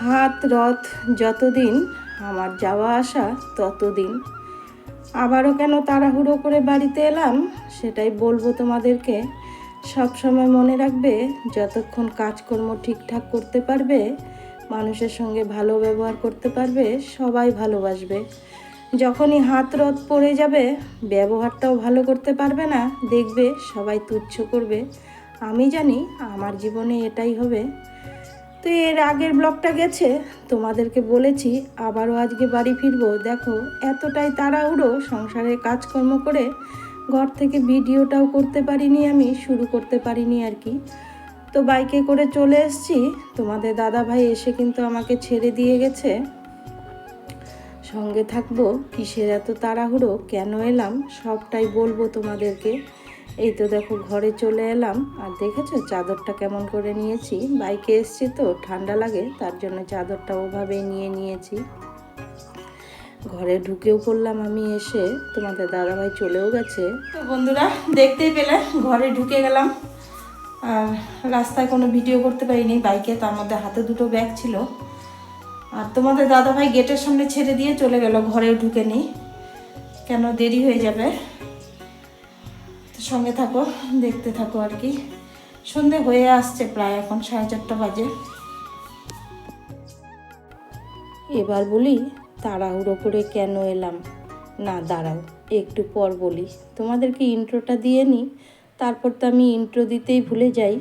হাত রথ যতদিন, আমার যাওয়া আসা ততদিন। আবারও কেন তাড়াহুড়ো করে বাড়িতে এলাম, সেটাই বলব তোমাদেরকে। সব সময় মনে রাখবে, যতক্ষণ কাজকর্ম ঠিকঠাক করতে পারবে, মানুষের সঙ্গে ভালো ব্যবহার করতে পারবে, সবাই ভালোবাসবে। যখনই হাত রথ পড়ে যাবে, ব্যবহারটাও ভালো করতে পারবে না, দেখবে সবাই তুচ্ছ করবে। আমি জানি আমার জীবনে এটাই হবে। তো এর আগের ব্লগটা গেছে, তোমাদেরকে বলেছি আবারও আজকে বাড়ি ফিরবো। দেখো, এতটাই তাড়াহুড়ো, সংসারে কাজকর্ম করে ঘর থেকে ভিডিওটাও করতে পারিনি আমি, শুরু করতে পারিনি আর কি। তো বাইকে করে চলে এসছি। তোমাদের দাদা ভাই এসে কিন্তু আমাকে ছেড়ে দিয়ে গেছে। সঙ্গে থাকব? কিসের এত তাড়াহুড়ো? কেন এলাম? সবটাই বলব তোমাদেরকে। এই তো দেখো, ঘরে চলে এলাম। আর দেখেছ, চাদরটা কেমন করে নিয়েছি? বাইকে এসছি তো, ঠান্ডা লাগে, তার জন্য চাদরটা ওভাবেই নিয়ে নিয়েছি। ঘরে ঢুকেও পড়লাম আমি এসে। তোমাদের দাদাভাই চলেও গেছে। তো বন্ধুরা, দেখতেই পেলে, ঘরে ঢুকে গেলাম। আর রাস্তায় কোনো ভিডিও করতে পারিনি, বাইকে, তার মধ্যে হাতে দুটো ব্যাগ ছিল। আর তোমাদের দাদাভাই গেটের সামনে ছেড়ে দিয়ে চলে গেল ঘরে ঢুকে নি কেন দেরি হয়ে যাবে? সঙ্গে থাকো, দেখতে থাকো আর কি। সন্ধে হয়ে আসছে প্রায় এখন, সাড়ে চারটা বাজে। এবার বলি, তাড়াহুড়ো করে কেন এলাম? না, দাঁড়াও, একটু পর বলি। তোমাদেরকে ইন্ট্রোটা দিয়ে নিই তারপর তো আমি ইন্ট্রো দিতেই ভুলে যাই।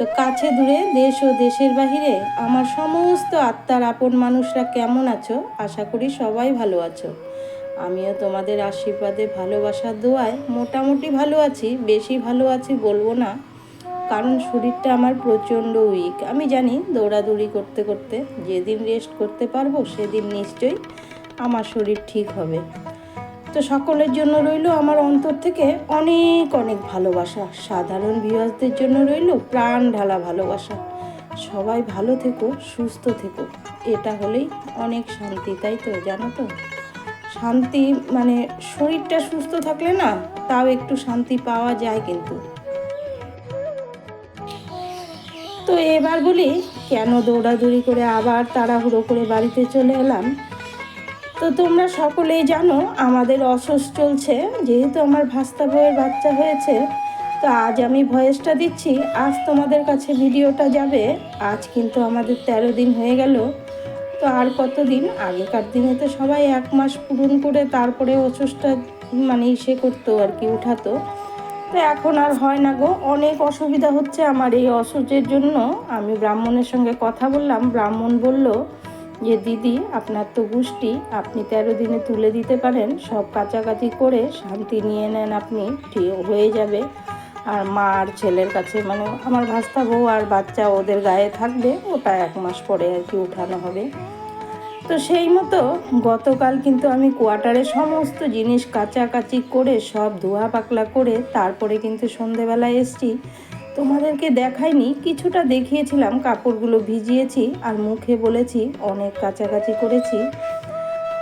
তো কাছে দূরে দেশ ও দেশের বাহিরে আমার সমস্ত আত্মার আপন মানুষরা কেমন আছো? আশা করি সবাই ভালো আছো। আমিও তোমাদের আশীর্বাদে, ভালোবাসার দোয়ায় মোটামুটি ভালো আছি, বেশি ভালো আছি বলব না। কারণ শরীরটা আমার প্রচণ্ড উইক আমি জানি দৌড়াদৌড়ি করতে করতে যেদিন রেস্ট করতে পারব, সেদিন নিশ্চয়ই আমার শরীর ঠিক হবে। তো সকলের জন্য রইল আমার অন্তর থেকে অনেক অনেক ভালোবাসা। সাধারণ ভিউয়ার্সদের জন্য রইল প্রাণ ঢালা ভালোবাসা। সবাই ভালো থেকো, সুস্থ থেকো। এটা হলেই অনেক শান্তি, তাই তো, জানো তো? শান্তি মানে শরীরটা সুস্থ থাকলে না, তাও একটু শান্তি পাওয়া যায় কিন্তু। তো এবার বলি, কেন দৌড়াদৌড়ি করে আবার তাড়াহুড়ো করে বাড়িতে চলে এলাম? তো তোমরা সকলেই জানো, আমাদের অসুস চলছে, যেহেতু আমার ভাস্তা বইয়ের বাচ্চা হয়েছে, তো আজ আমি ভয়েসটা দিচ্ছি, আজ তোমাদের কাছে ভিডিওটা যাবে, আজ কিন্তু আমাদের তেরো দিন হয়ে গেল, তো আর কতদিন? আগেকার দিনে তো সবাই এক মাস পূরণ করে তারপরে অসুসটা মানে ইসে করতো আর কি, উঠাতো। তো এখন আর হয় না গো, অনেক অসুবিধা হচ্ছে আমার এই অসুখের জন্য। আমি ব্রাহ্মণের সঙ্গে কথা বললাম, ব্রাহ্মণ বলল যে দিদি, আপনার তো গুষ্টি আপনি তেরো দিনে তুলে দিতে পারেন, সব কাছাকাছি করে শান্তি নিয়ে নেন আপনি, ঠিক হয়ে যাবে। আর মা আর ছেলের কাছে মানে আমার ভাস্তা বউ আর বাচ্চা ওদের গায়ে থাকবে, ওটা এক মাস পরে আর কি উঠানো হবে। তো সেই মতো গতকাল কিন্তু আমি কোয়ার্টারে সমস্ত জিনিস কাচাকাচি করে, সব ধোয়া পাকলা করে, তারপরে কিন্তু সন্ধেবেলায় এসছি। তোমাদেরকে দেখাইনি, কিছুটা দেখিয়েছিলাম, কাপড়গুলো ভিজিয়েছি আর মুখে বলেছি, অনেক কাছাকাছি করেছি।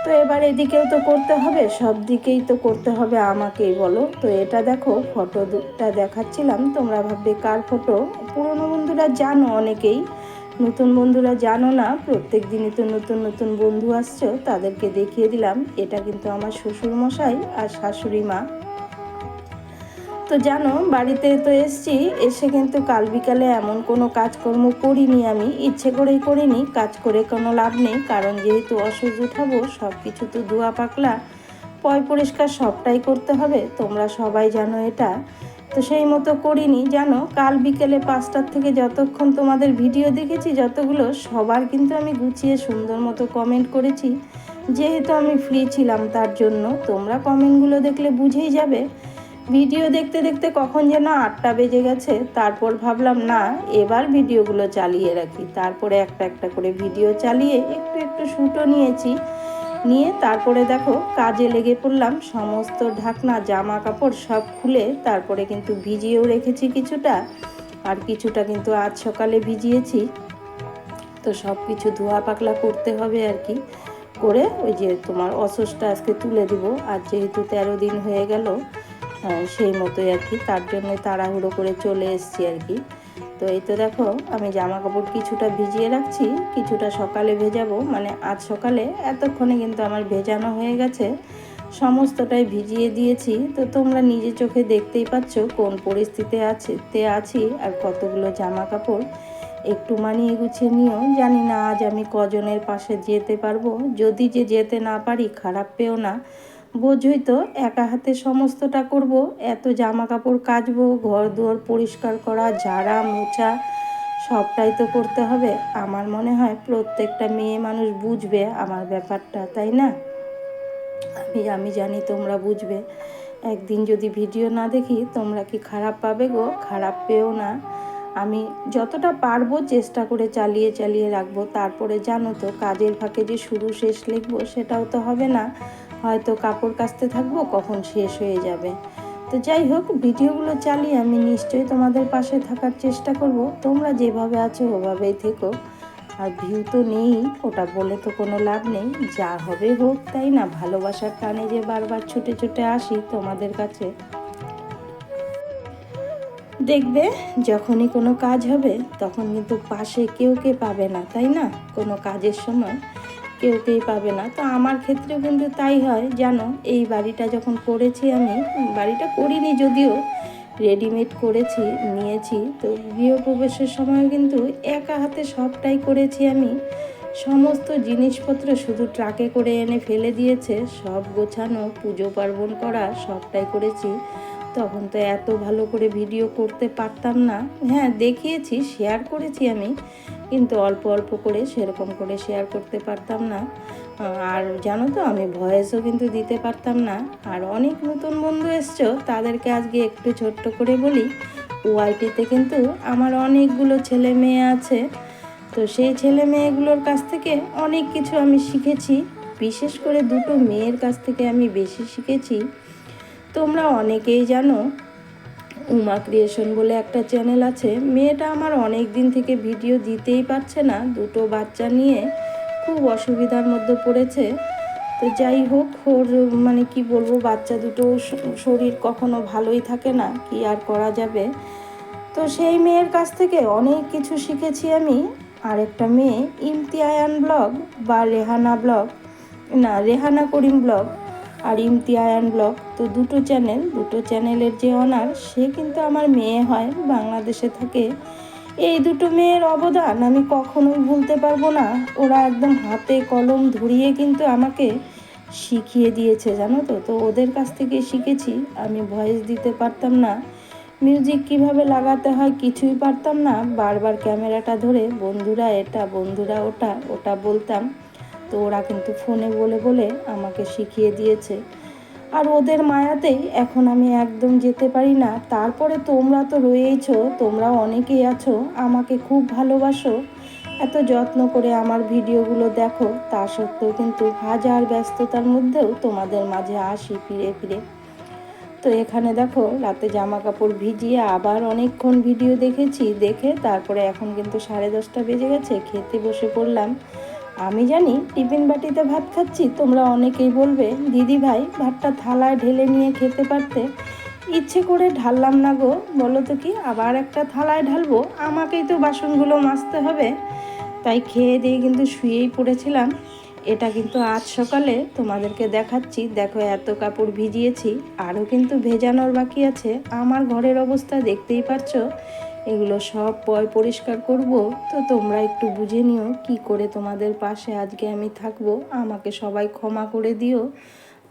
তো এবার এদিকেও তো করতে হবে, সব দিকেই তো করতে হবে আমাকেই বলো। তো এটা দেখো ফটোটা দেখাচ্ছিলাম, তোমরা ভাববে কার ফটো? পুরনো বন্ধুরা জানো অনেকেই, নতুন বন্ধুরা জানো না, প্রত্যেক দিনই তো নতুন নতুন বন্ধু আসছো, তাদেরকে দেখিয়ে দিলাম। এটা কিন্তু আমার শ্বশুর মশাই আর শাশুড়ি মা। তো জানো, বাড়িতে তো এসছি, এসে কিন্তু কাল বিকালে এমন কোনো কাজকর্ম করিনি আমি। ইচ্ছে করেই করিনি, কাজ করে কোনো লাভ নেই, কারণ যেহেতু অসুখ উঠাবো সব কিছু তো ধোয়া পাকলা পয় পরিষ্কার সবটাই করতে হবে, তোমরা সবাই জানো এটা। তো সেই মতো করিনি, জানো, কাল বিকেলে পাঁচটার থেকে যতক্ষণ তোমাদের ভিডিও দেখেছি, যতগুলো, সবার কিন্তু আমি গুছিয়ে সুন্দর মতো কমেন্ট করেছি। যেহেতু আমি ফ্রি ছিলাম তার জন্য, তোমরা কমেন্টগুলো দেখলে বুঝেই যাবে। ভিডিও দেখতে দেখতে কখন যেন আটটা বেজে গেছে, তারপর ভাবলাম, না, এবার ভিডিওগুলো চালিয়ে রাখি। তারপরে একটা একটা করে ভিডিও চালিয়ে একটু একটু শ্যুটও নিয়েছি। নিয়ে তারপরে দেখো, কাজে লেগে পড়লাম, সমস্ত ঢাকনা জামা কাপড় সব খুলে তারপরে কিন্তু ভিজিয়েও রেখেছি কিছুটা। আর কিছুটা কিন্তু আজ সকালে ভিজিয়েছি। তো সব কিছু ধোয়া পাকলা করতে হবে আর কি। করে ওই যে তোমার অসুসটা আজকে তুলে দিব। আর যেহেতু তেরো দিন হয়ে গেল সেই মতোই আর কি। তার জন্য তাড়াহুড়ো করে চলে এসেছি আর কি। তো এই তো দেখো, আমি জামা কাপড় কিছুটা ভিজিয়ে রাখছি, কিছুটা সকালে ভেজাবো। মানে আজ সকালে এতক্ষণে কিন্তু আমার ভেজানো হয়ে গেছে। সমস্তটাই ভিজিয়ে দিয়েছি। তো তোমরা নিজে চোখে দেখতেই পাচ্ছ কোন পরিস্থিতি আছে, তে আছি আর কতগুলো জামা কাপড় একটু মানিয়ে গুছিয়ে নিও। জানি না আজ আমি কজনের পাশে যেতে পারব। যদি যে যেতে না পারি, খারাপ পেও না। বোঝই তো, একা হাতে সমস্তটা করব, এত জামা কাপড় কাচবো ঘর দুয়ার পরিষ্কার করা, ঝাড়া, মোছা, সবটাই তো করতে হবে। আমার মনে হয় প্রত্যেকটা মেয়ে মানুষ বুঝবে আমার ব্যাপারটা, তাই না? আমি আমি জানি তোমরা বুঝবে। একদিন যদি ভিডিও না দেখি, তোমরা কি খারাপ পাবে গো? খারাপ পেও না। আমি যতটা পারব চেষ্টা করে চালিয়ে চালিয়ে রাখব। তারপরে জানো তো, কাজের ফাঁকে যে শুরু, শেষ লিখব, সেটাও তো হবে না। হয়তো কাপড় কাচতে থাকব, কখন শেষ হয়ে যাবে। তো যাই হোক, ভিডিওগুলো চালিয়ে আমি নিশ্চয়ই তোমাদের পাশে থাকার চেষ্টা করব। তোমরা যেভাবে আছো, ওভাবেই থেকো। আর ভিউ তো নেই, ওটা বলে তো কোনো লাভ নেই। যা হবে হোক, তাই না? ভালোবাসার টানে যে বারবার ছুটে ছুটে আসি তোমাদের কাছে। দেখবে, যখনই কোনো কাজ হবে, তখন কিন্তু পাশে কেউ কে পাবে না, তাই না? কোনো কাজের সময়। কেউ কেই পাবে না। তো আমার ক্ষেত্রেও কিন্তু তাই হয়, জানো, এই বাড়িটা যখন করেছি আমি, বাড়িটা করিনি যদিও রেডিমেড করেছি, নিয়েছি। তো গৃহপ্রবেশের সময় কিন্তু একা হাতে সবটাই করেছি আমি। সমস্ত জিনিসপত্র শুধু ট্রাকে করে এনে ফেলে দিয়েছে, সব গোছানো, পুজো পার্বণ করা, সবটাই করেছি। তখন তো এত ভালো করে ভিডিও করতে পারতাম না। হ্যাঁ দেখিয়েছি শেয়ার করেছি আমি, কিন্তু অল্প অল্প করে সেরকম করে শেয়ার করতে পারতাম না। আর জানো তো, আমি ভয়েসও কিন্তু দিতে পারতাম না। আর অনেক নতুন বন্ধু এসছো, তাদেরকে আজকে একটু ছোট্ট করে বলি, ওয়াইটিতে কিন্তু আমার অনেকগুলো ছেলে মেয়ে আছে। তো সেই ছেলে মেয়েগুলোর কাছ থেকে অনেক কিছু আমি শিখেছি। বিশেষ করে দুটো মেয়ের কাছ থেকে আমি বেশি শিখেছি। তোমরা অনেকেই জানো, উমা ক্রিয়েশন বলে একটা চ্যানেল আছে। মেয়েটা আমার অনেক দিন থেকে ভিডিও দিতেই পারছে না, দুটো বাচ্চা নিয়ে খুব অসুবিধার মধ্যে পড়েছে। তো যাই হোক, ওর মানে কি বলব, বাচ্চা দুটো শরীর কখনো ভালোই থাকে না, কি আর করা যাবে? তো সেই মেয়ের কাছ থেকে অনেক কিছু শিখেছি আমি। আরেকটা মেয়ে, ইমতিয়ায়ান ব্লগ বা রেহানা ব্লগ, না, রেহানা করিম ব্লগ। আর ইমতিয়ায়ান ব্লগ। তো দুটো চ্যানেল, দুটো চ্যানেলের যে অনার সে কিন্তু আমার মেয়ে হয়, বাংলাদেশে থাকে। এই দুটো মেয়ের অবদান আমি কখনোই ভুলতে পারব না। ওরা একদম হাতে কলম ধরিয়ে কিন্তু আমাকে শিখিয়ে দিয়েছে, জানো তো? তো ওদের কাছ থেকে শিখেছি, আমি ভয়েস দিতে পারতাম না। মিউজিক কীভাবে লাগাতে হয় কিছুই পারতাম না। বারবার ক্যামেরাটা ধরে, বন্ধুরা এটা, বন্ধুরা ওটা ওটা বলতাম। তো ওরা কিন্তু ফোনে বলে বলে আমাকে শিখিয়ে দিয়েছে। আর ওদের মায়াতেই এখন আমি একদম যেতে পারি না। তারপরে তোমরা তো রয়েইছো, তোমরা অনেকেই আছো, আমাকে খুব ভালোবাসো। এত যত্ন করে আমার ভিডিওগুলো দেখো, তা সত্ত্বেও কিন্তু হাজার ব্যস্ততার মধ্যেও তোমাদের মাঝে আসি ফিরে ফিরে। তো এখানে দেখো, রাতে জামা কাপড় ভিজিয়ে আবার অনেকক্ষণ ভিডিও দেখেছি, দেখে তারপরে এখন কিন্তু সাড়ে দশটা বেজে গেছে, খেতে বসে পড়লাম। আমি জানি টিফিন বাটিতে ভাত খাচ্ছি, তোমরা অনেকেই বলবে, দিদি ভাই, ভাতটা থালায় ঢেলে নিয়ে খেতে পারতে? ইচ্ছে করে ঢাললাম না গো। বলো তো কি, আবার একটা থালায় ঢালবো? আমাকেই তো বাসনগুলো মাজতে হবে। তাই খেয়ে দিয়ে কিন্তু শুয়েই পড়েছিলাম। এটা কিন্তু আজ সকালে তোমাদেরকে দেখাচ্ছি। দেখো, এত কাপড় ভিজিয়েছি, আরও কিন্তু ভেজানোর বাকি আছে। আমার ঘরের অবস্থা দেখতেই পারছ। এগুলো সব পয় পরিষ্কার করব, তো তোমরা একটু বুঝে নিও কি করে তোমাদের পাশে আজকে আমি থাকব। আমাকে সবাই ক্ষমা করে দিও।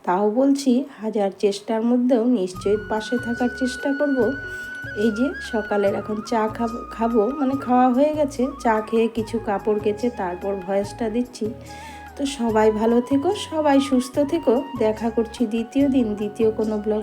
তাও বলছি, হাজার চেষ্টার মধ্যেও নিশ্চয়ই পাশে থাকার চেষ্টা করব। এই যে, সকালের এখন চা খাব খাব মানে খাওয়া হয়ে গেছে। চা খেয়ে কিছু কাপড় কেচে তারপর ভয়েসটা দিচ্ছি। তো সবাই ভালো থেকো, সবাই সুস্থ থেকো। দেখা করছি দ্বিতীয় দিন, দ্বিতীয় কোনো ব্লগ।